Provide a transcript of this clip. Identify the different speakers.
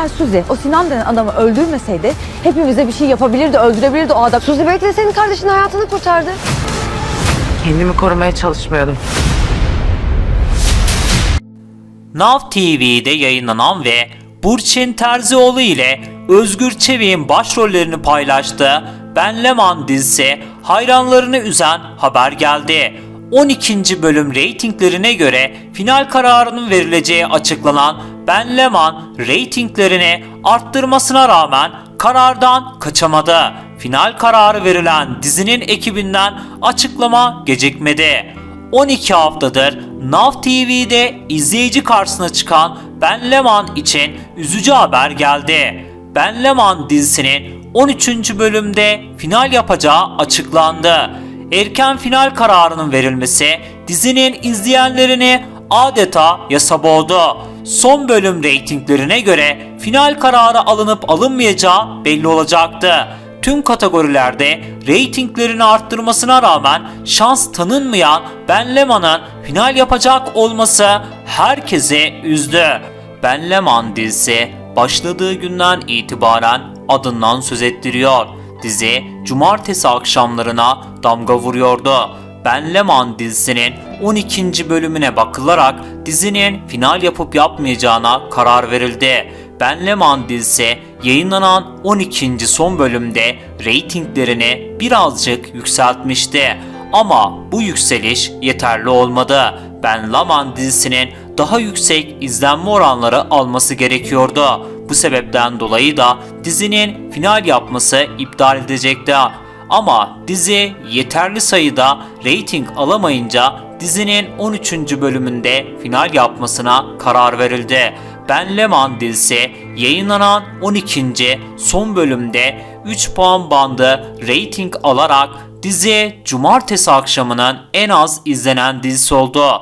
Speaker 1: Eğer Suzi o Sinan denen adamı öldürmeseydi hepimize bir şey yapabilirdi, öldürebilirdi o adam.
Speaker 2: Suzi belki de senin kardeşinin hayatını kurtardı.
Speaker 3: Kendimi korumaya çalışmıyordum.
Speaker 4: Nav TV'de yayınlanan ve Burçin Terzioğlu ile Özgür Çevik'in başrollerini paylaştığı Ben Leman dizisi hayranlarını üzen haber geldi. 12. bölüm reytinglerine göre final kararının verileceği açıklanan Ben Leman reytinglerini arttırmasına rağmen karardan kaçamadı. Final kararı verilen dizinin ekibinden açıklama gecikmedi. 12 haftadır Nav TV'de izleyici karşısına çıkan Ben Leman için üzücü haber geldi. Ben Leman dizisinin 13. bölümde final yapacağı açıklandı. Erken final kararının verilmesi dizinin izleyenlerini adeta yasa boğdu. Son bölüm reytinglerine göre final kararı alınıp alınmayacağı belli olacaktı tüm kategorilerde reytinglerini arttırmasına rağmen şans tanınmayan Ben Leman'ın final yapacak olması herkese üzdü. Ben Leman dizisi başladığı günden itibaren adından söz ettiriyor. Dizi cumartesi akşamlarına damga vuruyordu. Ben Leman dizisinin 12. bölümüne bakılarak dizinin final yapıp yapmayacağına karar verildi. Ben Leman dizisi yayınlanan 12. son bölümde reytinglerini birazcık yükseltmişti. Ama bu yükseliş yeterli olmadı. Ben Leman dizisinin daha yüksek izlenme oranları alması gerekiyordu. Bu sebepten dolayı da dizinin final yapması iptal edecekti. Ama dizi yeterli sayıda reyting alamayınca dizinin 13. bölümünde final yapmasına karar verildi. Ben Leman dizisi yayınlanan 12. son bölümde 3 puan bandı reyting alarak dizi cumartesi akşamının en az izlenen dizisi oldu.